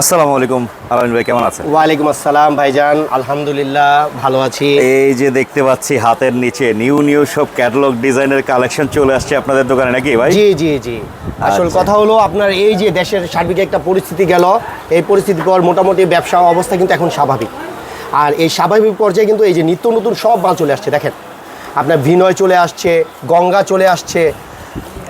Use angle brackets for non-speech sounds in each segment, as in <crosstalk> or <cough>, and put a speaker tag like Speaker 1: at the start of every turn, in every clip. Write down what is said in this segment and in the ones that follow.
Speaker 1: আসসালামু আলাইকুম আলামিন ভাই কেমন আছেন?
Speaker 2: ওয়ালাইকুম আসসালাম ভাইজান আলহামদুলিল্লাহ ভালো আছি।
Speaker 1: এই যে দেখতে পাচ্ছি হাতের নিচে নিউ নিউ সব ক্যাটালগ ডিজাইনের কালেকশন চলে আসছে আপনাদের দোকানে নাকি ভাই?
Speaker 2: জি জি জি। আসল
Speaker 1: আচ্ছা।
Speaker 2: কথা হলো আপনার এই যে দেশের সার্বিক একটা পরিস্থিতি গেল এই পরিস্থিতির পর মোটামুটি ব্যবসা অবস্থা কিন্তু এখন স্বাভাবিক। আর এই স্বাভাবিক পর্যায়ে কিন্তু এই যে নিত্য নতুন সব মাল চলে আসছে দেখেন। আপনার ভিনয় চলে আসছে গঙ্গা চলে আসছে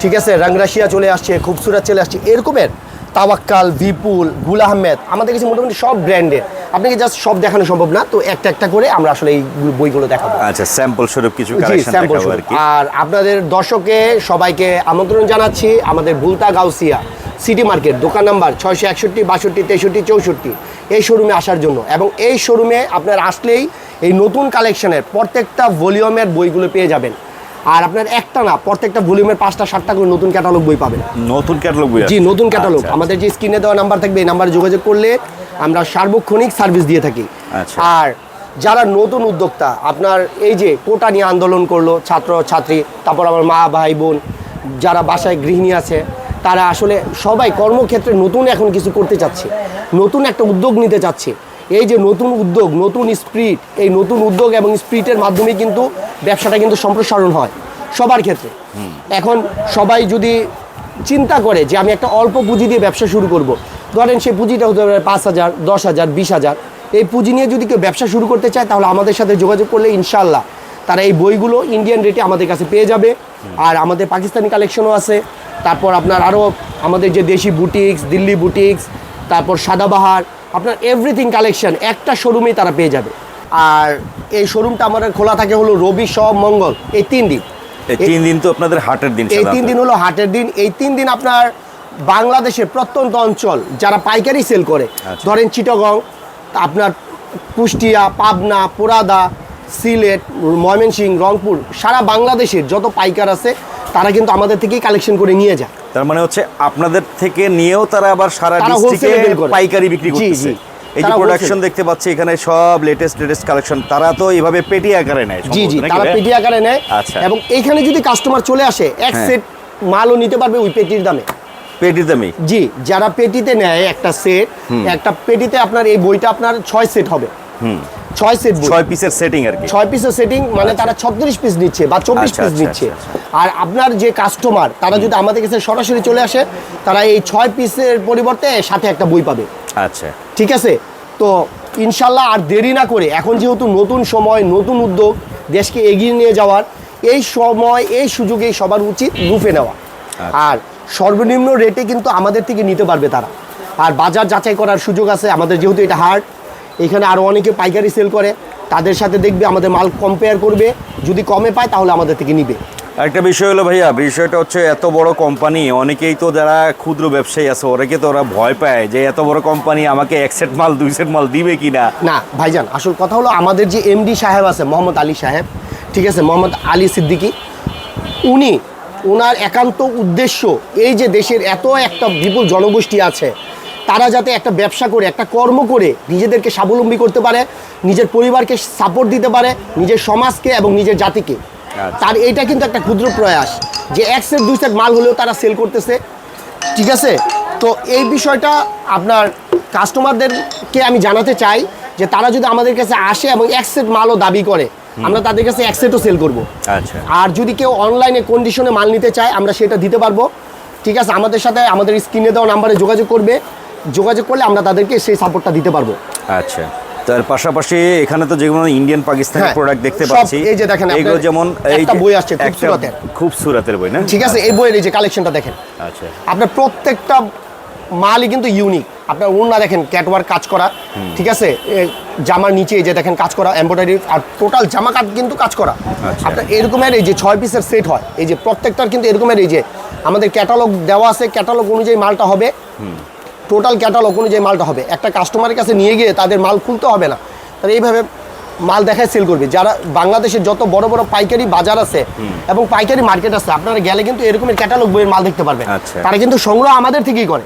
Speaker 2: ঠিক আছে রাংরাশিয়া চলে আসছে খুবসুরাত চলে আসছে এরকমের তাওয়াক্কাল বিপুল গুল আহমেদ আমাদের কাছে মোটামুটি সব ব্র্যান্ডের। আপনাকে জাস্ট সব দেখানো সম্ভব না তো একটা একটা করে আমরা আসলে এই বইগুলো দেখাবো।
Speaker 1: আচ্ছা স্যাম্পল স্বরূপ কিছু কালেকশন দেখাবো আর কি।
Speaker 2: আর আপনাদের দর্শকে সবাইকে আমন্ত্রণ জানাচ্ছি আমাদের বুলতা গাউসিয়া সিটি মার্কেট দোকান নাম্বার ছয়শো একষট্টি বাষট্টি তেষট্টি চৌষট্টি এই শোরুমে আসার জন্য। এবং এই শোরুমে আপনার আসলেই এই নতুন কালেকশনের প্রত্যেকটা ভলিউমের বইগুলো পেয়ে যাবেন। আর আপনার একটা না প্রত্যেকটা ভলিউমের পাঁচটা সাতটা করে নতুন ক্যাটালগ বই পাবেন।
Speaker 1: নতুন ক্যাটালগ বই
Speaker 2: জি নতুন ক্যাটালগ
Speaker 1: আচ্ছা,
Speaker 2: আমাদের যে স্ক্রিনে দেওয়া নাম্বার থাকবে এই নাম্বারে যোগাযোগ করলে আমরা সার্বক্ষণিক সার্ভিস দিয়ে থাকি।
Speaker 1: আচ্ছা।
Speaker 2: আর যারা নতুন উদ্যোক্তা আপনার এই যে কোটা নিয়ে আন্দোলন করল ছাত্র ছাত্রী তারপর আমার মা ভাই বোন যারা বাসায় গৃহিণী আছে তারা আসলে সবাই কর্মক্ষেত্রে নতুন এখন কিছু করতে চাচ্ছে। নতুন একটা উদ্যোগ নিতে চাচ্ছে। এই যে নতুন উদ্যোগ, নতুন স্পিরিট, এই নতুন উদ্যোগ এবং স্পিরিটের মাধ্যমে কিন্তু ব্যবসাটা কিন্তু সম্প্রসারণ হয় সবার ক্ষেত্রে এখন সবাই যদি চিন্তা করে যে আমি একটা অল্প পুঁজি দিয়ে ব্যবসা শুরু করব। ধরেন সেই পুঁজিটা হতে পারে পাঁচ হাজার, দশ হাজার, বিশ হাজার, এই পুঁজি নিয়ে যদি কেউ ব্যবসা শুরু করতে চায় তাহলে আমাদের সাথে যোগাযোগ করলে ইনশাল্লাহ তারা এই বইগুলো ইন্ডিয়ান রেটে আমাদের কাছে পেয়ে যাবে আর আমাদের পাকিস্তানি কালেকশনও আছে তারপর আপনার আরও আমাদের যে দেশি বুটিক্স দিল্লি বুটিক্স তারপর সাদাবাহার আপনার এভরিথিং কালেকশন একটা শোরুমেই তারা পেয়ে যাবে। আর এই শোরুমটা আমাদের খোলা থাকে হলো রবি সব মঙ্গল এই তিন দিন।
Speaker 1: এই তিন দিন তো আপনাদের হাটের দিন
Speaker 2: এই তিন দিন হলো হাটের দিন। এই তিন দিন আপনার বাংলাদেশের প্রত্যন্ত অঞ্চল যারা পাইকারি সেল করে
Speaker 1: আচ্ছা।
Speaker 2: ধরেন চিটগং আপনার কুষ্টিয়া পাবনা পোরাদা সিলেট ময়মনসিংহ রংপুর সারা বাংলাদেশের যত পাইকার আছে তারা কিন্তু আমাদের থেকেই কালেকশন করে নিয়ে যায়।
Speaker 1: তার মানে হচ্ছে আপনাদের থেকে নিয়েও তারা আবার সারা ডিস্ট্রিক্টে। পাইকারি বিক্রি করতেছে। এই যে প্রোডাকশন দেখতে পাচ্ছি এখানে সব লেটেস্ট লেটেস্ট কালেকশন তারা তো এইভাবে পেটি আকারে নেয়
Speaker 2: জি জি তারা পেটি আকারে নেয়
Speaker 1: আচ্ছা।
Speaker 2: এবং এইখানে যদি কাস্টমার চলে আসে এক
Speaker 1: হ্যাঁ।
Speaker 2: সেট মালও নিতে পারবে ওই পেটির দামে।
Speaker 1: পেটির দামে?
Speaker 2: জি যারা পেটিতে নেয় একটা সেট একটা পেটিতে আপনার এই বইটা আপনার ছয় সেট হবে। ছয় সেট
Speaker 1: ছয় পিসের সেটিং আর কি।
Speaker 2: ছয় পিসের সেটিং মানে তারা ছত্রিশ পিস নিচ্ছে বা চব্বিশ
Speaker 1: আচ্ছা,
Speaker 2: পিস
Speaker 1: আচ্ছা,
Speaker 2: নিচ্ছে
Speaker 1: আচ্ছা,
Speaker 2: আর আপনার যে কাস্টমার তারা যদি আমাদের কাছে সরাসরি চলে আসে তারা এই ছয় পিসের পরিবর্তে সাথে একটা বই পাবে।
Speaker 1: আচ্ছা।
Speaker 2: ঠিক আছে? তো ইনশাল্লাহ আর দেরি না করে এখন যেহেতু নতুন সময় নতুন উদ্যোগ দেশকে এগিয়ে নিয়ে যাওয়ার এই সময় এই সুযোগে সবার উচিত রুফে নেওয়া। আর সর্বনিম্ন রেটে কিন্তু আমাদের থেকে নিতে পারবে তারা। আর বাজার যাচাই করার সুযোগ আছে আমাদের যেহেতু এটা হার্ড এখানে আরও অনেকে পাইকারি সেল করে। তাদের সাথে দেখবে আমাদের মাল কম্পেয়ার করবে। যদি কমে পায় তাহলে আমাদের থেকে নিবে।
Speaker 1: একটা বিষয় হলো ভাইয়া বিষয়টা হচ্ছে এত বড় কোম্পানি অনেকেই তো যারা ক্ষুদ্র ব্যবসায়ী আছে অনেকে তো ওরা ভয় পায় যে এত বড় কোম্পানি আমাকে এক সেট মাল দুই সেট মাল দিবে কি
Speaker 2: না না ভাইজান আসল কথা হলো আমাদের যে এমডি সাহেব আছে মোহাম্মদ আলী সাহেব ঠিক আছে মোহাম্মদ আলী সিদ্দিকী উনি ওনার একান্ত উদ্দেশ্য এই যে দেশের এত একটা বিপুল জনগোষ্ঠী আছে তারা যাতে একটা ব্যবসা করে একটা কর্ম করে নিজেদেরকে স্বাবলম্বী করতে পারে নিজের পরিবারকে সাপোর্ট দিতে পারে নিজের সমাজকে এবং নিজের জাতিকে।
Speaker 1: আচ্ছা।
Speaker 2: তার এইটা কিন্তু একটা ক্ষুদ্র প্রয়াস যে এক সেট দুই সেট মাল হলেও তারা সেল করতেছে। ঠিক আছে? তো এই বিষয়টা আপনার কাস্টমারদেরকে আমি জানাতে চাই যে তারা যদি আমাদের কাছে আসে এবং এক সেট মালও দাবি করে আমরা তাদের কাছে এক সেটও সেল করব।
Speaker 1: আচ্ছা।
Speaker 2: আর যদি কেউ অনলাইনে কন্ডিশনে মাল নিতে চায় আমরা সেটা দিতে পারব। ঠিক আছে? আমাদের সাথে আমাদের স্ক্রিনে দেওয়া নাম্বারে যোগাযোগ করবে। যোগাযোগ করলে আমরা তাদেরকে সেই সাপোর্টটা দিতে পারব।
Speaker 1: আচ্ছা। তার পাশাপাশি এখানে তো যেগুলো ইন্ডিয়ান পাকিস্তানি প্রোডাক্ট দেখতে পাচ্ছি
Speaker 2: এই যে দেখেন
Speaker 1: এগুলো যেমন এই
Speaker 2: বই আসছে,
Speaker 1: একটা
Speaker 2: খুবসুরতের।
Speaker 1: খুব সুরাতের বই না?
Speaker 2: ঠিক আছে এই বইয়ের এই যে কালেকশনটা দেখেন।
Speaker 1: আচ্ছা।
Speaker 2: আপনার প্রত্যেকটা মালই কিন্তু ইউনিক আপনার উন্না দেখেন ক্যাটওয়ার কাজ করা ঠিক আছে? জামার নিচে এই যে দেখেন কাজ করা এমব্রয়ডারি আর টোটাল জামা কাট কিন্তু কাজ করা।
Speaker 1: আচ্ছা।
Speaker 2: আপনার এরকমের এই যে ছয় পিসের সেট হয় এই যে প্রত্যেকটার কিন্তু এরকমের এই যে আমাদের ক্যাটালগ দেওয়া আছে ক্যাটালগ অনুযায়ী মালটা হবে। টোটাল ক্যাটালগ অনুযায়ী মালটা হবে। একটা কাস্টমারের কাছে নিয়ে গিয়ে তাদের মাল খুলতে হবে না। তারা এইভাবে মাল দেখায় সেল করবে। যারা বাংলাদেশের যত বড় বড় পাইকারি বাজার আছে এবং পাইকারি মার্কেট আছে আপনারা গেলে কিন্তু এরকমের ক্যাটালগ বইয়ের মাল দেখতে পারবেন।
Speaker 1: আচ্ছা।
Speaker 2: তারা কিন্তু সংগ্রহ আমাদের থেকেই করে।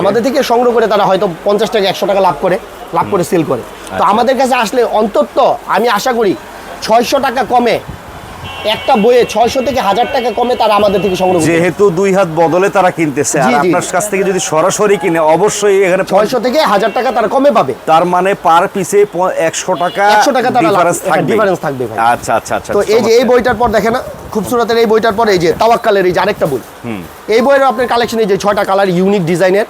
Speaker 2: আমাদের থেকে সংগ্রহ করে তারা হয়তো পঞ্চাশ টাকা একশো টাকা লাভ করে লাভ করে সেল করে। তো
Speaker 1: আচ্ছা।
Speaker 2: আমাদের কাছে আসলে অন্তত আমি আশা করি ছয়শো টাকা কমে একটা বইয়ে ছয়শো থেকে হাজার টাকা কমে তারা আমাদের থেকে সংগ্রহ
Speaker 1: যেহেতু দুই হাত বদলে তারা কিনতেছে আর। আপনার কাছ থেকে যদি সরাসরি কিনে অবশ্যই এখানে
Speaker 2: ছয়শো থেকে হাজার টাকা তারা কমে পাবে।
Speaker 1: তার মানে পার পিসে একশো টাকা
Speaker 2: 100 টাকা তারা একটা
Speaker 1: থাকবে। আচ্ছা আচ্ছা আচ্ছা
Speaker 2: তো এই যে এই বইটার পর দেখেন না খুবসুরতের এই বইটার পর এই যে তাওয়াক্কালের এই যে আরেকটা বই। এই বইয়ের আপনার কালেকশন এই যে ছয়টা কালার ইউনিক ডিজাইনের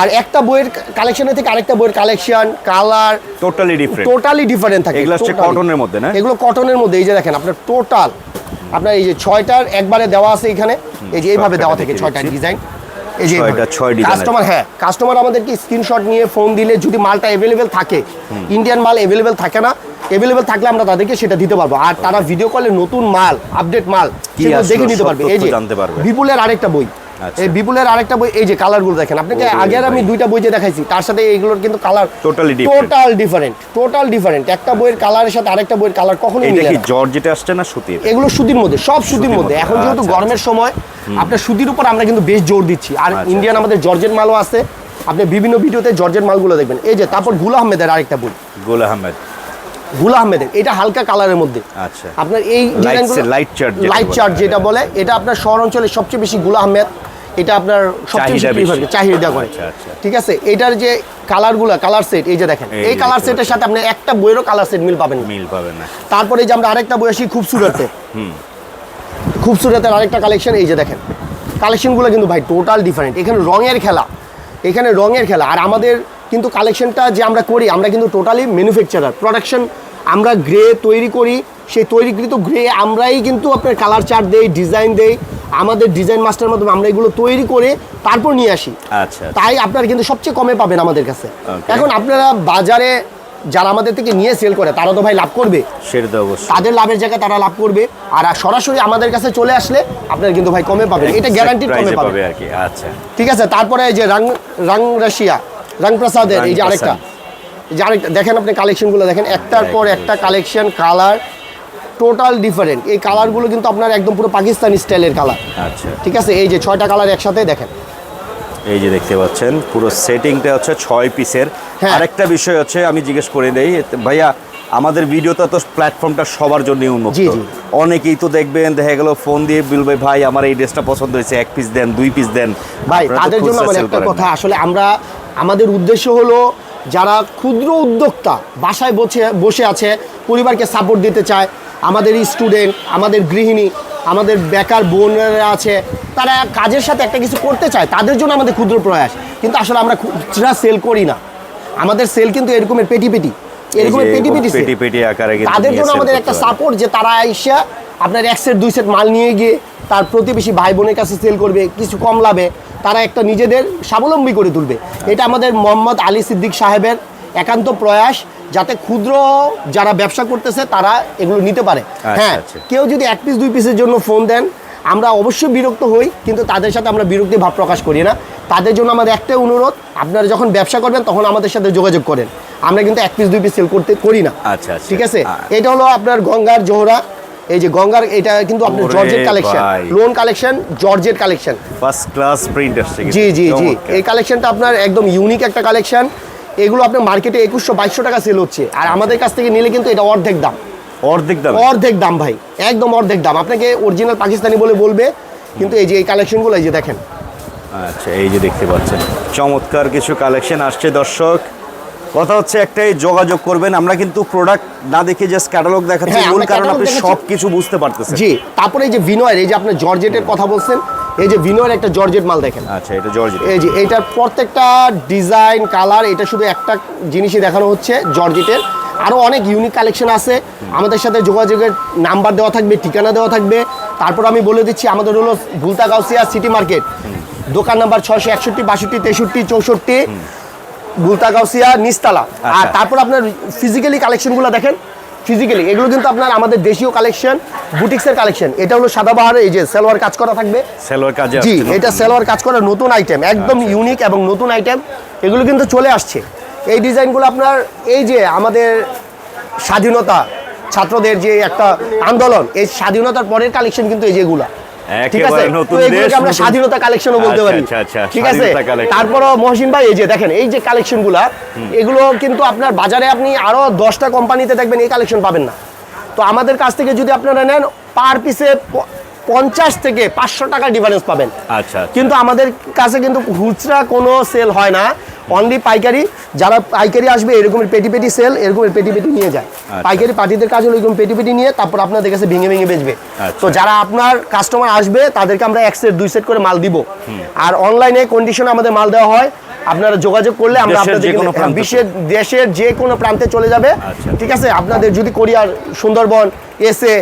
Speaker 2: আর একটা বইয়ের কালেকশনের থেকে আরেকটা বইয়ের collection colour
Speaker 1: totally different
Speaker 2: totally different থাকে
Speaker 1: এগুলো হচ্ছে কটনের মধ্যে না?
Speaker 2: এগুলো কটনের মধ্যে এই যে দেখেন আপনার টোটাল আপনার এই যে ছয়টার একবারে দেওয়া আছে এখানে। এই যে এইভাবে দেওয়া থেকে ছয়টা ডিজাইন এই যে কাস্টমার হ্যাঁ কাস্টমার আমাদেরকে স্ক্রিনশট নিয়ে ফোন দিলে যদি মালটা অ্যাভেলেবেল থাকে ইন্ডিয়ান মাল অ্যাভেলেবেল থাকে না অ্যাভেলেবেল থাকলে আমরা তাদেরকে সেটা দিতে পারব। আর তারা ভিডিও কলে নতুন মাল আপডেট মাল দেখে নিতে পারবে। এই যে
Speaker 1: জানতে পারবে।
Speaker 2: বিপুলের আরেকটা বই। এই বিপুলের আরেকটা বই এই যে কালারগুলো দেখেন আপনাকে
Speaker 1: ওরে
Speaker 2: আগে আর আমি দুইটা বই যে দেখাইছি তার সাথে এইগুলোর কিন্তু colour
Speaker 1: different.
Speaker 2: Total different total different একটা বইয়ের কালারের সাথে আরেকটা বইয়ের কালার কখনোই
Speaker 1: এটা
Speaker 2: মিলে না।
Speaker 1: জর্জ যেটা আসছে না সুতির
Speaker 2: এগুলো সুতির মধ্যে সব সুতির মধ্যে। এখন যেহেতু
Speaker 1: আচ্ছা,
Speaker 2: গরমের সময় আপনার সুতির উপর আমরা কিন্তু বেশ জোর দিচ্ছি। আর
Speaker 1: আচ্ছা,
Speaker 2: ইন্ডিয়ান
Speaker 1: আচ্ছা।
Speaker 2: আমাদের জর্জের মালও আছে। আপনি বিভিন্ন ভিডিওতে জর্জের মালগুলো দেখবেন। এই যে তারপর গুল আহমেদের আরেকটা বই।
Speaker 1: গোল আহমেদ।
Speaker 2: গুল আহমেদের এটা হালকা কালারের মধ্যে।
Speaker 1: আচ্ছা।
Speaker 2: আপনার এই
Speaker 1: chart যেটা
Speaker 2: লাইট। চার্ট যেটা বলে এটা আপনার শহর অঞ্চলে সবচেয়ে বেশি গুল আহমেদ। এটা আপনার সবচেয়ে
Speaker 1: চাহিদা
Speaker 2: করে, চাহিদা করে।
Speaker 1: আচ্ছা, আচ্ছা।
Speaker 2: ঠিক আছে? এটার যে কালারগুলো কালার সেট এই যে দেখেন
Speaker 1: এই
Speaker 2: কালার সেটের সাথে আপনি একটা বইয়েরও কালার সেট মিল পাবেন
Speaker 1: মিল পাবে না।
Speaker 2: তারপরে যে আমরা আরেকটা বই আসি খুবসুরতে। <laughs> খুবসুরতের আরেকটা কালেকশন এই যে দেখেন। কালেকশনগুলো কিন্তু ভাই টোটাল ডিফারেন্ট। এখানে রঙের খেলা এখানে রঙের খেলা। আর আমাদের কিন্তু কালেকশনটা যে আমরা করি আমরা কিন্তু টোটালি ম্যানুফ্যাকচারার। প্রোডাকশন আমরা গ্রে তৈরি করি সেই তৈরিকৃত গ্রে আমরাই কিন্তু আপনার কালার চার্ট দেই ডিজাইন দেই। আমাদের ডিজাইন মাস্টার মাধ্যমে আমরা এগুলো তৈরি করে তারপর নিয়ে আসি।
Speaker 1: আচ্ছা
Speaker 2: তাই আপনারা কিন্তু সবচেয়ে কমে পাবেন আমাদের কাছে। এখন আপনারা বাজারে যারা আমাদের থেকে নিয়ে সেল করে তারা তো ভাই লাভ করবে।
Speaker 1: সেটা তো অবশ্যই।
Speaker 2: তাদের লাভের জায়গায় তারা লাভ করবে। আর সরাসরি আমাদের কাছে চলে আসলে আপনারা কিন্তু ভাই কমে পাবেন। এটা গ্যারান্টি কমে পাবেন।
Speaker 1: পাবে আর কি আচ্ছা।
Speaker 2: ঠিক আছে তারপরে এই যে রাং রাং রাশিয়া রাং প্রসাদের এই যে আরেকটা। এই যে আরেকটা দেখেন আপনি কালেকশনগুলো দেখেন একটার পর একটা কালেকশন কালার টোটাল ডিফারেন্ট। এই কালারগুলো কিন্তু আপনার একদম পুরো পাকিস্তানি স্টাইলের কালার।
Speaker 1: আচ্ছা।
Speaker 2: ঠিক আছে? এই যে ছয়টা কালার একসাথে দেখেন।
Speaker 1: এই যে দেখতে পাচ্ছেন পুরো সেটিংটা হচ্ছে ছয় পিসের।
Speaker 2: হ্যাঁ।
Speaker 1: আরেকটা বিষয় হচ্ছে আমি জিজ্ঞেস করে দেই ভাইয়া আমাদের ভিডিওটা তো প্ল্যাটফর্মটা সবার জন্য উন্মুক্ত।
Speaker 2: জি।
Speaker 1: অনেকেই তো দেখবেন দেখা গেল ফোন দিয়ে বলবে ভাই আমার এই ড্রেসটা পছন্দ হয়েছে এক পিস দেন দুই পিস দেন।
Speaker 2: ভাই তাদের জন্য আমার একটা কথা আসলে আমরা আমাদের উদ্দেশ্য হলো যারা ক্ষুদ্র উদ্যোক্তা বাসায় বসে বসে আছে পরিবারকে সাপোর্ট দিতে চায় আমাদের স্টুডেন্ট আমাদের গৃহিণী আমাদের বেকার বোনেরা আছে তারা কাজের সাথে একটা কিছু করতে চায় তাদের জন্য আমাদের ক্ষুদ্র প্রয়াস। কিন্তু আসলে আমরা খুচরা সেল করি না। আমাদের সেল কিন্তু এরকমের পেটি পেটি এরকমের পেটি পেটি
Speaker 1: পেটি পেটি আকারে
Speaker 2: তাদের জন্য আমাদের একটা সাপোর্ট যে তারা আইসা আপনার এক সেট দুই সেট মাল নিয়ে গিয়ে তার প্রতিবেশী ভাই বোনের কাছে সেল করবে কিছু কম লাভে তারা একটা নিজেদের স্বাবলম্বী করে তুলবে। এটা আমাদের মোহাম্মদ আলী সিদ্দিক সাহেবের একান্ত প্রয়াস। যাতে ক্ষুদ্র যারা ব্যবসা করতেছে তারা এগুলো নিতে পারে। হ্যাঁ
Speaker 1: আচ্ছা।
Speaker 2: কেউ যদি এক পিস দুই পিসের জন্য ফোন দেন আমরা অবশ্যই বিরক্ত হই কিন্তু তাদের সাথে আমরা বিরক্তি ভাব প্রকাশ করি না। তাদের জন্য আমাদের একটাই অনুরোধ আপনারা যখন ব্যবসা করবেন তখন আমাদের সাথে যোগাযোগ করেন। আমরা কিন্তু এক পিস দুই পিস সেল করতে করি না।
Speaker 1: আচ্ছা, আচ্ছা।
Speaker 2: ঠিক আছে? এটা হলো আপনার গঙ্গার জোহরা। এই যে গঙ্গার এটা কিন্তু আপনার
Speaker 1: ওরে
Speaker 2: georgette collection lawn collection georgette collection
Speaker 1: first class print
Speaker 2: জি জি জি। এই কালেকশনটা আপনার একদম ইউনিক একটা কালেকশন এগুলো আপনার মার্কেটে একুশশো বাইশশো টাকা সেল হচ্ছে। আর আমাদের কাছ থেকে নিলে কিন্তু এটা অর্ধেক দাম।
Speaker 1: অর্ধেক দাম।
Speaker 2: অর্ধেক দাম ভাই একদম অর্ধেক দাম। আপনাকে অরিজিনাল পাকিস্তানি বলে বলবে কিন্তু এই যে এই কালেকশনগুলো এই যে দেখেন।
Speaker 1: আচ্ছা এই যে দেখতে পাচ্ছেন। চমৎকার কিছু কালেকশন আসছে দর্শক। কথা হচ্ছে একটাই যোগাযোগ করবেন। আমরা কিন্তু প্রোডাক্ট না দেখে জাস্ট ক্যাটালগ দেখাচ্ছি
Speaker 2: হ্যাঁ,
Speaker 1: মূল কারণ আপনি সব কিছু বুঝতে পারতেছেন।
Speaker 2: জি তারপরে এই যে বিনয়ের এই যে আপনার জর্জেটের কথা বলছেন এই যে বিনয়ের একটা জর্জেট মাল দেখেন।
Speaker 1: আচ্ছা এটা জর্জ
Speaker 2: এই যে এইটার প্রত্যেকটা ডিজাইন কালার এটা শুধু একটা জিনিসই দেখানো হচ্ছে জর্জেটের। আরও অনেক ইউনিক কালেকশন আছে। আমাদের সাথে যোগাযোগের নাম্বার দেওয়া থাকবে ঠিকানা দেওয়া থাকবে। তারপর আমি বলে দিচ্ছি আমাদের হলো ভুলতা গাউসিয়া সিটি মার্কেট দোকান নাম্বার ছয়শো একষট্টি বাষট্টি তেষট্টি চৌষট্টি ভুলতা গাউসিয়া নিস্তালা আর
Speaker 1: আচ্ছা।
Speaker 2: তারপর আপনার ফিজিক্যালি কালেকশনগুলো দেখেন। ফিজিক্যালি এগুলো কিন্তু আপনার আমাদের দেশীয় কালেকশন বুটিক্সের কালেকশন এটা হলো সাদাবাহারের এই যে সেলোয়ার কাজ করা থাকবে।
Speaker 1: সেলোয়ার কাজ
Speaker 2: জি এটা সেলোয়ার কাজ করা নতুন আইটেম একদম
Speaker 1: আচ্ছা।
Speaker 2: ইউনিক এবং নতুন আইটেম এগুলো কিন্তু চলে আসছে। এই ডিজাইনগুলো আপনার এই যে আমাদের স্বাধীনতা ছাত্রদের যে একটা আন্দোলন এই স্বাধীনতার পরের কালেকশন কিন্তু এই যেগুলা ঠিক আছে? তো এগুলোকে আমরা স্বাধীনতা কালেকশনও বলতে
Speaker 1: আচ্ছা,
Speaker 2: পারি।
Speaker 1: আচ্ছা, আচ্ছা,
Speaker 2: ঠিক আছে? তারপরও মহসিন ভাই এই যে দেখেন এই যে কালেকশনগুলা এগুলো কিন্তু আপনার বাজারে আপনি আরও দশটা কোম্পানিতে দেখবেন এই কালেকশন পাবেন না। তো আমাদের কাছ থেকে যদি আপনারা নেন পার পিসে পঞ্চাশ থেকে পাঁচশো টাকা ডিফারেন্স পাবেন।
Speaker 1: আচ্ছা
Speaker 2: কিন্তু আমাদের কাছে কিন্তু খুচরা কোনো সেল হয় না। অনলি পাইকারি যারা পাইকারি আসবে এরকমের পেটি পেটি সেল এরকমের পেটি পেটি নিয়ে যায়। পাইকারি পার্টিদের কাজ হলো এরকম পেটি পেটি নিয়ে তারপর আপনাদের কাছে ভেঙে ভেঙে বেচবে।
Speaker 1: আচ্ছা।
Speaker 2: তো যারা আপনার কাস্টমার আসবে তাদেরকে আমরা এক সেট দুই সেট করে মাল দিব। আর অনলাইনে কন্ডিশনে আমাদের মাল দেওয়া হয়। আপনারা যোগাযোগ করলে আমরা আপনাদের। বিশ্বের দেশের যে কোনো প্রান্তে চলে যাবে।
Speaker 1: আচ্ছা।
Speaker 2: ঠিক আছে? আপনাদের যদি কোরিয়ার সুন্দরবন এসে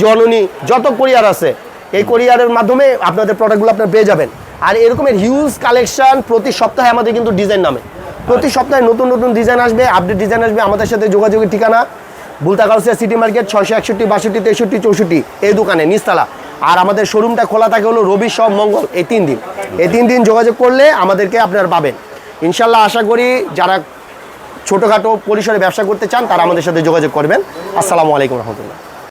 Speaker 2: জননী যত কোরিয়ার আছে এই কোরিয়ারের মাধ্যমে আপনাদের প্রোডাক্টগুলো আপনারা পেয়ে যাবেন। আর এরকমের হিউজ কালেকশন প্রতি সপ্তাহে আমাদের কিন্তু ডিজাইন নামে। প্রতি সপ্তাহে নতুন নতুন ডিজাইন আসবে আপডেট ডিজাইন আসবে, আমাদের সাথে যোগাযোগের ঠিকানা। বুলতা গাউসিয়া সিটি মার্কেট ছয়শো একষট্টি, বাষট্টি, তেষট্টি, চৌষট্টি, এই দোকানে, নিস্তালা। আর আমাদের শোরুমটা খোলা থাকে হলো রবি সব মঙ্গল, এই তিন দিন। এই তিন দিন যোগাযোগ করলে আমাদেরকে আপনারা পাবেন। ইনশাল্লাহ আশা করি যারা ছোটোখাটো পরিসরে ব্যবসা করতে চান, তারা আমাদের সাথে যোগাযোগ করবেন। আসসালামু আলাইকুম রহমতুল্লাহ।